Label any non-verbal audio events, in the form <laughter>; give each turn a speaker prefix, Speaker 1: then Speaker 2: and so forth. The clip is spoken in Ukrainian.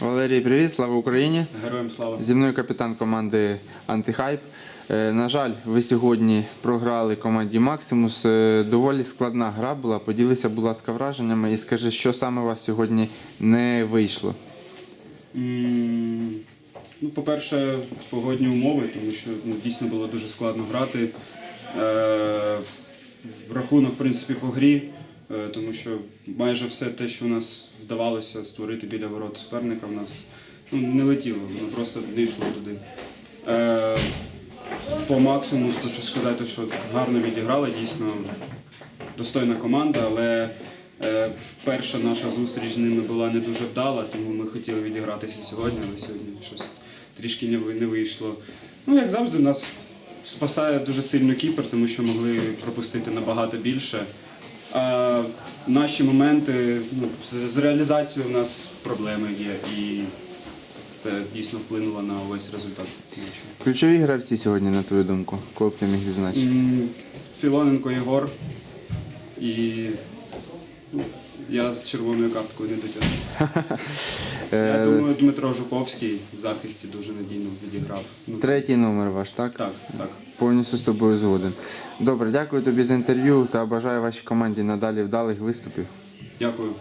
Speaker 1: Валерій, привіт, слава Україні!
Speaker 2: Героям слава.
Speaker 1: Зі мною капітан команди Антихайп. Е, На жаль, ви сьогодні програли команді Максимус. Е, Доволі складна гра була. Поділися, будь ласка, враженнями і скажи, що саме у вас сьогодні не вийшло.
Speaker 2: Ну, по-перше, погодні умови, тому що ну, дійсно було дуже складно грати. Е, рахунок, в принципі, по грі, е, тому що майже все те, що у нас вдавалося створити біля ворот суперника, в нас ну, не летіло, воно просто не йшло туди. Е, по максимуму хочу сказати, що гарно відіграли, дійсно достойна команда, але е, перша наша зустріч з ними була не дуже вдала, тому ми хотіли відігратися сьогодні, але сьогодні щось трішки не, вийшло. Ну, як завжди, нас спасає дуже сильно кіпер, тому що могли пропустити набагато більше. Наші моменти, ну, з, з реалізацією у нас проблеми є, і це дійсно вплинуло на увесь результат.
Speaker 1: Ключові гравці сьогодні, на твою думку, кого б ти міг відзначити?
Speaker 2: М, Філоненко Єгор і ну, я з червоною карткою не дотягнув. <laughs> Я
Speaker 1: Е,
Speaker 2: думаю, Дмитро Жуковський в захисті дуже надійно відіграв. Ну,
Speaker 1: Третій номер ваш, так?
Speaker 2: Так, так.
Speaker 1: Повністю з тобою згоден. Добре, дякую тобі за інтерв'ю та бажаю вашій команді надалі вдалих виступів.
Speaker 2: Дякую.